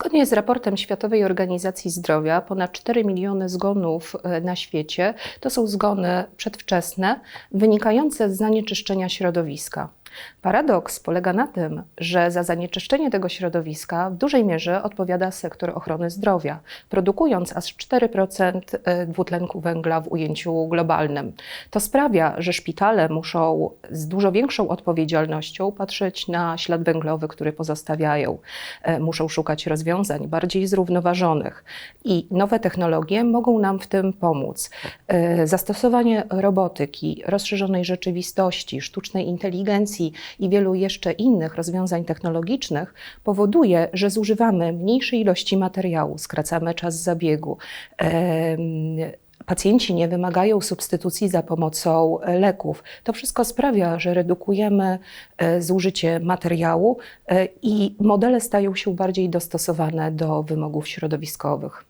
Zgodnie z raportem Światowej Organizacji Zdrowia, ponad 4 miliony zgonów e, na świecie to są zgony przedwczesne wynikające z zanieczyszczenia środowiska. Paradoks polega na tym, że za zanieczyszczenie tego środowiska w dużej mierze odpowiada sektor ochrony zdrowia, produkując aż 4% e, dwutlenku węgla w ujęciu globalnym. To sprawia, że szpitale muszą z dużo większą odpowiedzialnością patrzeć na ślad węglowy, który pozostawiają. E, Muszą szukać rozwiązań bardziej zrównoważonych i nowe technologie mogą nam w tym pomóc. E, Zastosowanie robotyki, rozszerzonej rzeczywistości, sztucznej inteligencji i wielu jeszcze innych rozwiązań technologicznych powoduje, że zużywamy mniejszej ilości materiału, skracamy czas zabiegu. Pacjenci nie wymagają substytucji za pomocą leków. To wszystko sprawia, że redukujemy e, zużycie materiału e, i modele stają się bardziej dostosowane do wymogów środowiskowych.